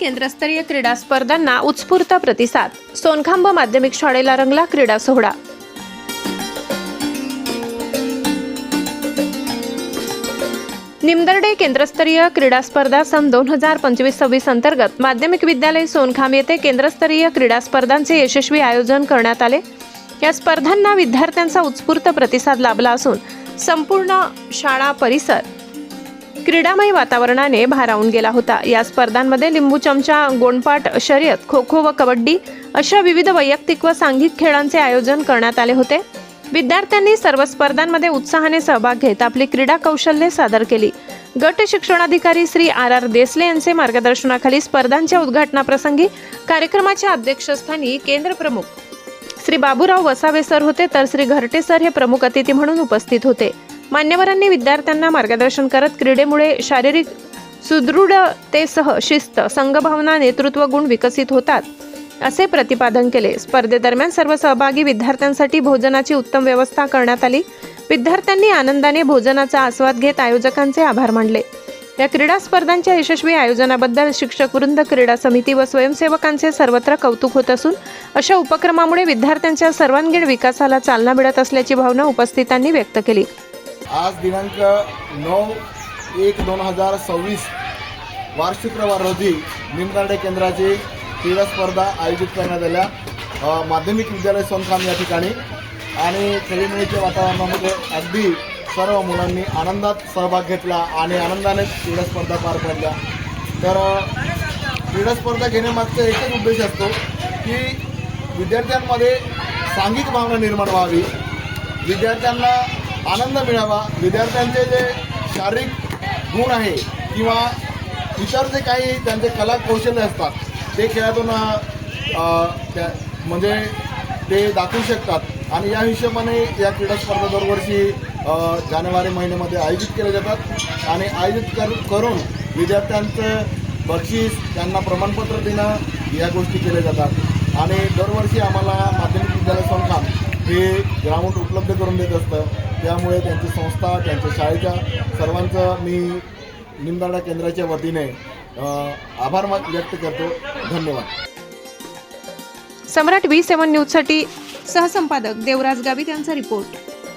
केंद्रस्तरीय क्रीडा स्पर्धांना उत्स्फूर्त प्रतिसाद. सोनखांब माध्यमिक शाळेला रंगला क्रीडा सोहळा. निमदर्डे केंद्रस्तरीय क्रीडा स्पर्धा सन दोन हजार पंचवीस सव्वीस अंतर्गत माध्यमिक विद्यालय सोनखांब येथे केंद्रस्तरीय क्रीडा स्पर्धांचे यशस्वी आयोजन करण्यात आले. या स्पर्धांना विद्यार्थ्यांचा उत्स्फूर्त प्रतिसाद लाभला असून संपूर्ण शाळा परिसर क्रीडामय वातावरणाने भारावून गेला होता. या स्पर्धांमध्ये लिंबू चमचा गोंडपाट शर्यत खो खो व कबड्डी अशा विविध वैयक्तिक व सांघिक खेळांचे आयोजन करण्यात आले होते. विद्यार्थ्यांनी सर्व स्पर्धांमध्ये उत्साहाने सहभाग घेत आपली क्रीडा कौशल्ये सादर केली. गट शिक्षणाधिकारी श्री आर आर देसले यांचे मार्गदर्शनाखाली स्पर्धांच्या उद्घाटनाप्रसंगी कार्यक्रमाच्या अध्यक्षस्थानी केंद्र प्रमुख श्री बाबूराव वसावे सर होते तर श्री घरटे सर हे प्रमुख अतिथी म्हणून उपस्थित होते. मान्यवरांनी विद्यार्थ्यांना मार्गदर्शन करत क्रीडेमुळे शारीरिक सुदृढतेसह शिस्त संघभावना नेतृत्व गुण विकसित होतात असे प्रतिपादन केले. स्पर्धेदरम्यान सर्व सहभागी विद्यार्थ्यांसाठी भोजनाची उत्तम व्यवस्था करण्यात आली. विद्यार्थ्यांनी आनंदाने भोजनाचा आस्वाद घेत आयोजकांचे आभार मानले. या क्रीडा स्पर्धांच्या यशस्वी आयोजनाबद्दल शिक्षक वृंद क्रीडा समिती व स्वयंसेवकांचे सर्वत्र कौतुक होत असून अशा उपक्रमामुळे विद्यार्थ्यांच्या सर्वांगीण विकासाला चालना मिळत असल्याची भावना उपस्थितांनी व्यक्त केली. आज दिनांक नऊ एक दोन हजार सव्वीस वार शुक्रवार रोजी निमदांडे केंद्राची क्रीडा स्पर्धा आयोजित करण्यात आल्या. माध्यमिक विद्यालय सोनखाम या ठिकाणी आणि खेळीमेळीच्या वातावरणामध्ये अगदी सर्व मुलांनी आनंदात सहभाग घेतला आणि आनंदाने क्रीडा स्पर्धा पार पडल्या. तर क्रीडा स्पर्धा घेण्यामागचा एकच उद्देश असतो की विद्यार्थ्यांमध्ये सांघिक भावना निर्माण व्हावी. विद्यार्थ्यांना आनंद मिळावा. विद्यार्थ्यांचे जे शारीरिक गुण आहे किंवा इतर जे काही त्यांचे कला कौशल्य असतात ते खेळातून त्या म्हणजे ते दाखवू शकतात. आणि या हिशोबाने या क्रीडा स्पर्धा दरवर्षी जानेवारी महिन्यामध्ये आयोजित केले जातात आणि आयोजित कर करून विद्यार्थ्यांचं बक्षीस त्यांना प्रमाणपत्र देणं या गोष्टी केल्या जातात. आणि दरवर्षी आम्हाला माध्यमिक विद्यालय संस्था हे ग्राउंड उपलब्ध करून देत असतं. त्यामुळे त्यांची संस्था त्यांच्या शाळेच्या सर्वांचं मी निमदाडा केंद्राच्या वतीने आभार व्यक्त करतो. धन्यवाद. सम्राट व्ही सेवन न्यूजसाठी सहसंपादक देवराज गावित यांचा रिपोर्ट.